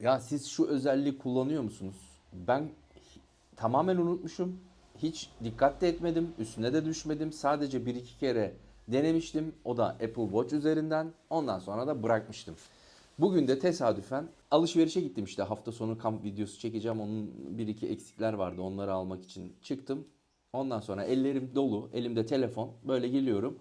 Ya siz şu özelliği kullanıyor musunuz? Ben tamamen unutmuşum. Hiç dikkat de etmedim. Üstüne de düşmedim. Sadece bir iki kere denemiştim. O da Apple Watch üzerinden. Ondan sonra da bırakmıştım. Bugün de tesadüfen alışverişe gittim işte hafta sonu kamp videosu çekeceğim. Onun bir iki eksikler vardı. Onları almak için çıktım. Ondan sonra ellerim dolu. Elimde telefon. Böyle geliyorum.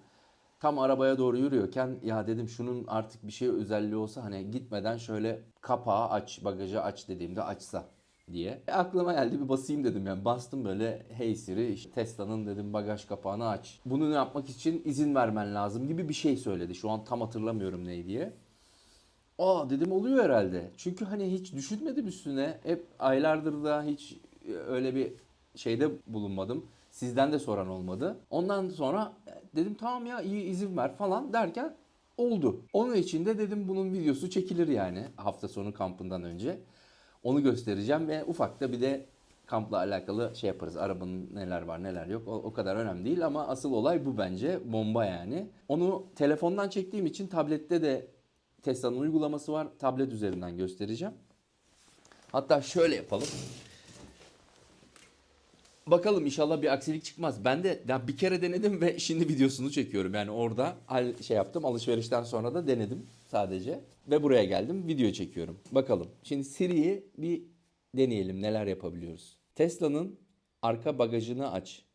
Tam arabaya doğru yürüyorken ya dedim şunun artık bir şey özelliği olsa hani gitmeden şöyle kapağı aç, bagajı aç dediğimde açsa diye. E, aklıma geldi bir basayım dedim yani bastım böyle hey Siri işte Tesla'nın dedim bagaj kapağını aç. Bunu yapmak için izin vermen lazım gibi bir şey söyledi. Şu an tam hatırlamıyorum ne diye. Aa dedim oluyor herhalde. Çünkü hani hiç düşünmedim üstüne. Hep aylardır da hiç e, öyle bir şeyde bulunmadım. Sizden de soran olmadı. Ondan sonra dedim tamam ya iyi izin ver falan derken oldu. Onun için de dedim bunun videosu çekilir yani hafta sonu kampından önce. Onu göstereceğim ve ufak da bir de kampla alakalı şey yaparız. Arabanın neler var neler yok o, o kadar önemli değil ama asıl olay bu bence. Bomba yani. Onu telefondan çektiğim için tablette de Tesla'nın uygulaması var. Tablet üzerinden göstereceğim. Hatta şöyle yapalım. Bakalım inşallah bir aksilik çıkmaz. Ben de ya bir kere denedim ve şimdi videosunu çekiyorum. Yani orada hal şey yaptım. Alışverişten sonra da denedim sadece. Ve buraya geldim. Video çekiyorum. Bakalım. Şimdi Siri'yi bir deneyelim. Neler yapabiliyoruz. Tesla'nın arka bagajını aç.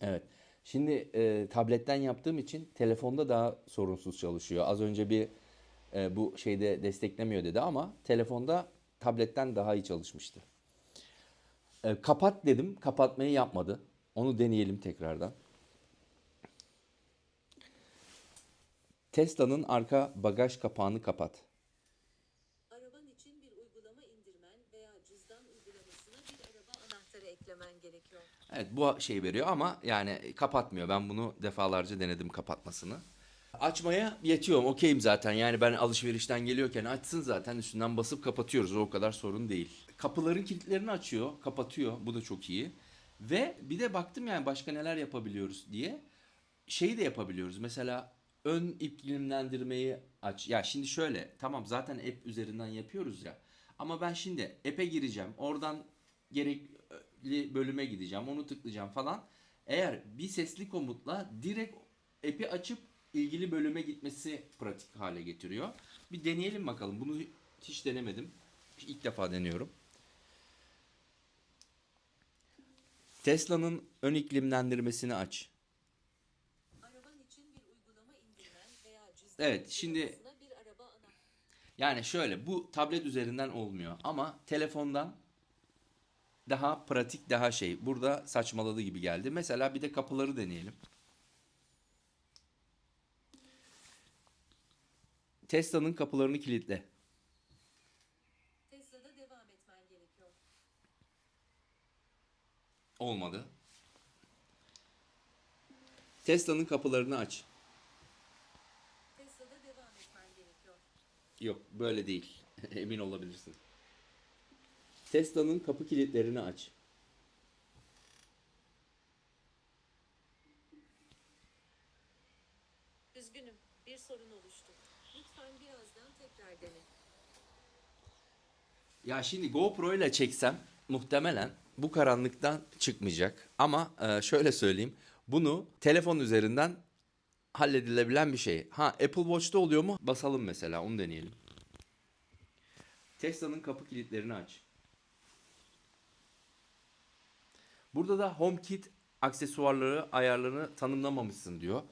Evet. Şimdi e, tabletten yaptığım için telefonda daha sorunsuz çalışıyor. Az önce bir e, bu şeyde desteklemiyor dedi ama telefonda tabletten daha iyi çalışmıştı. E, kapat dedim. Kapatmayı yapmadı. Onu deneyelim tekrardan. Tesla'nın arka bagaj kapağını kapat. Araban için bir uygulama indirmen veya cüzdan uygulamasına bir araba anahtarı eklemen gerekiyor. Evet bu şey veriyor ama yani kapatmıyor. Ben bunu defalarca denedim kapatmasını. Açmaya yetiyorum. Okeyim zaten. Yani ben alışverişten geliyorken açsın zaten üstünden basıp kapatıyoruz. O kadar sorun değil. Kapıların kilitlerini açıyor, kapatıyor. Bu da çok iyi. Ve bir de baktım yani başka neler yapabiliyoruz diye. Şeyi de yapabiliyoruz. Mesela ön iklimlendirmeyi aç. Ya şimdi şöyle tamam zaten app üzerinden yapıyoruz ya. Ama ben şimdi app'e gireceğim. Oradan gerekli bölüme gideceğim. Onu tıklayacağım falan. Eğer bir sesli komutla direkt app'i açıp ilgili bölüme gitmesi pratik hale getiriyor. Bir deneyelim bakalım. Bunu hiç denemedim. İlk defa deniyorum. Tesla'nın ön iklimlendirmesini aç. Evet, şimdi- Yani şöyle bu tablet üzerinden olmuyor ama telefondan daha pratik daha şey. Burada saçmaladı gibi geldi. Mesela bir de kapıları deneyelim. Tesla'nın kapılarını kilitle. Tesla'da devam etmen gerekiyor. Olmadı. Tesla'nın kapılarını aç. Tesla'da devam etmen gerekiyor. Yok böyle değil. Emin olabilirsin. Tesla'nın kapı kilitlerini aç. Üzgünüm, bir oluştu. Lütfen birazdan tekrar dene. Ya şimdi GoPro ile çeksem muhtemelen bu karanlıktan çıkmayacak. Ama e, şöyle söyleyeyim. Bunu telefon üzerinden halledilebilen bir şey. Ha Apple Watch'ta oluyor mu? Basalım mesela onu deneyelim. Tesla'nın kapı kilitlerini aç. Burada da HomeKit aksesuarları ayarlarını tanımlamamışsın diyor.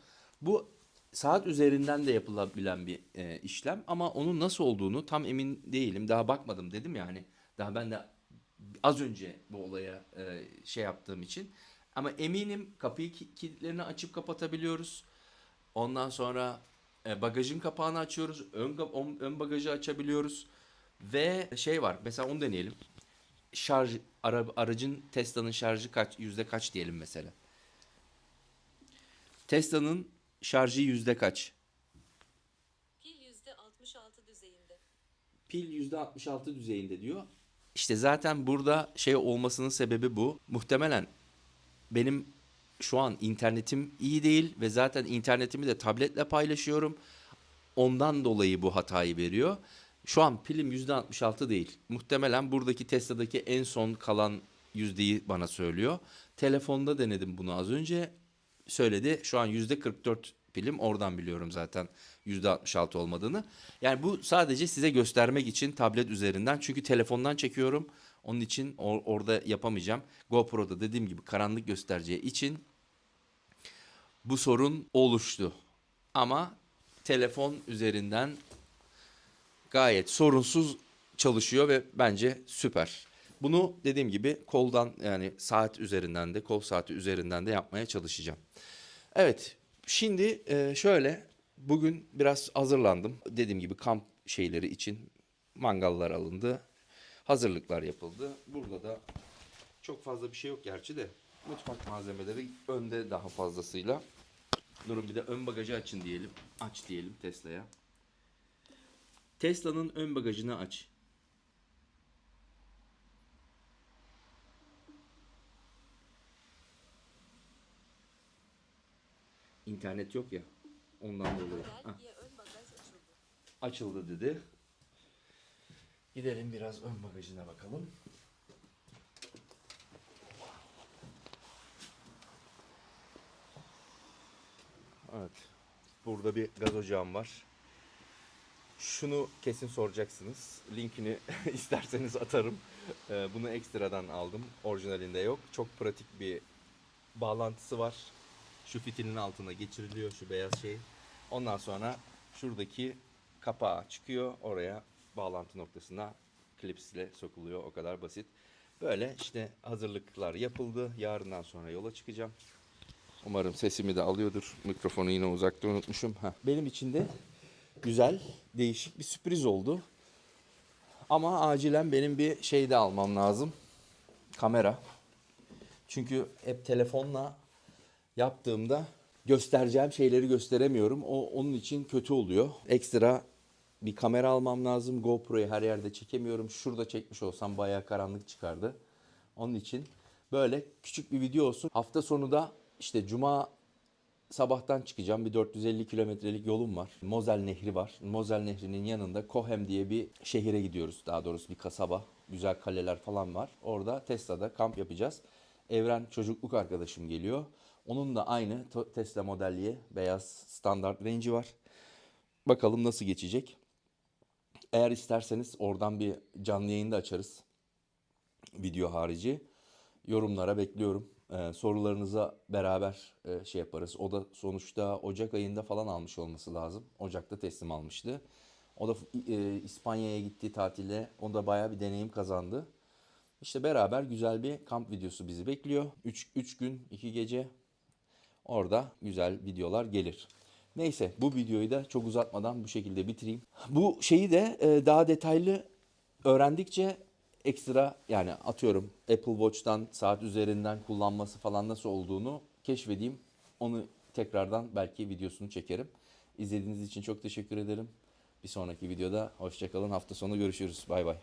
Bu saat üzerinden de yapılabilen bir e, işlem ama onun nasıl olduğunu tam emin değilim. Daha bakmadım dedim yani. Daha ben de az önce bu olaya e, şey yaptığım için. Ama eminim kapıyı ki- kilitlerini açıp kapatabiliyoruz. Ondan sonra e, bagajın kapağını açıyoruz. Ön, ön bagajı açabiliyoruz. Ve şey var mesela onu deneyelim. Şarj ara, aracın Tesla'nın şarjı kaç yüzde kaç diyelim mesela. Tesla'nın şarjı yüzde kaç? Pil %66 düzeyinde. Pil %66 düzeyinde diyor. İşte zaten burada şey olmasının sebebi bu. Muhtemelen benim şu an internetim iyi değil ve zaten internetimi de tabletle paylaşıyorum. Ondan dolayı bu hatayı veriyor. Şu an pilim %66 değil. Muhtemelen buradaki Tesla'daki en son kalan yüzdeyi bana söylüyor. Telefonda denedim bunu az önce. Söyledi. Şu an %44 pilim. Oradan biliyorum zaten %66 olmadığını. Yani bu sadece size göstermek için tablet üzerinden. Çünkü telefondan çekiyorum. Onun için or- orada yapamayacağım. GoPro'da dediğim gibi karanlık göstereceği için bu sorun oluştu. Ama telefon üzerinden gayet sorunsuz çalışıyor ve bence süper. Bunu dediğim gibi koldan yani saat üzerinden de kol saati üzerinden de yapmaya çalışacağım. Evet şimdi e, şöyle bugün biraz hazırlandım. Dediğim gibi kamp şeyleri için mangallar alındı. Hazırlıklar yapıldı. Burada da çok fazla bir şey yok gerçi de mutfak malzemeleri önde daha fazlasıyla. Durun bir de ön bagajı açın diyelim. Aç diyelim Tesla'ya. Tesla'nın ön bagajını aç. İnternet yok ya. Ondan dolayı. Açıldı. açıldı dedi. Gidelim biraz ön bagajına bakalım. Evet. Burada bir gaz ocağım var. Şunu kesin soracaksınız. Linkini isterseniz atarım. Ee, bunu ekstradan aldım. Orijinalinde yok. Çok pratik bir bağlantısı var. Şu fitilin altına geçiriliyor şu beyaz şey. Ondan sonra şuradaki kapağı çıkıyor. Oraya bağlantı noktasına klips ile sokuluyor. O kadar basit. Böyle işte hazırlıklar yapıldı. Yarından sonra yola çıkacağım. Umarım sesimi de alıyordur. Mikrofonu yine uzakta unutmuşum. Heh. Benim için de güzel, değişik bir sürpriz oldu. Ama acilen benim bir şey de almam lazım. Kamera. Çünkü hep telefonla yaptığımda göstereceğim şeyleri gösteremiyorum. O onun için kötü oluyor. Ekstra bir kamera almam lazım. GoPro'yu her yerde çekemiyorum. Şurada çekmiş olsam bayağı karanlık çıkardı. Onun için böyle küçük bir video olsun. Hafta sonu da işte cuma sabahtan çıkacağım. Bir 450 kilometrelik yolum var. Mozel Nehri var. Mozel Nehri'nin yanında Kohem diye bir şehire gidiyoruz. Daha doğrusu bir kasaba. Güzel kaleler falan var. Orada Tesla'da kamp yapacağız. Evren çocukluk arkadaşım geliyor. Onun da aynı Tesla Model Y beyaz standart range'i var. Bakalım nasıl geçecek. Eğer isterseniz oradan bir canlı yayın da açarız. Video harici. Yorumlara bekliyorum. Ee, sorularınıza beraber e, şey yaparız. O da sonuçta Ocak ayında falan almış olması lazım. Ocak'ta teslim almıştı. O da e, İspanya'ya gitti tatile. O da bayağı bir deneyim kazandı. İşte beraber güzel bir kamp videosu bizi bekliyor. 3 gün 2 gece orada güzel videolar gelir. Neyse bu videoyu da çok uzatmadan bu şekilde bitireyim. Bu şeyi de e, daha detaylı öğrendikçe ekstra yani atıyorum Apple Watch'tan saat üzerinden kullanması falan nasıl olduğunu keşfedeyim. Onu tekrardan belki videosunu çekerim. İzlediğiniz için çok teşekkür ederim. Bir sonraki videoda hoşçakalın. Hafta sonu görüşürüz. Bay bay.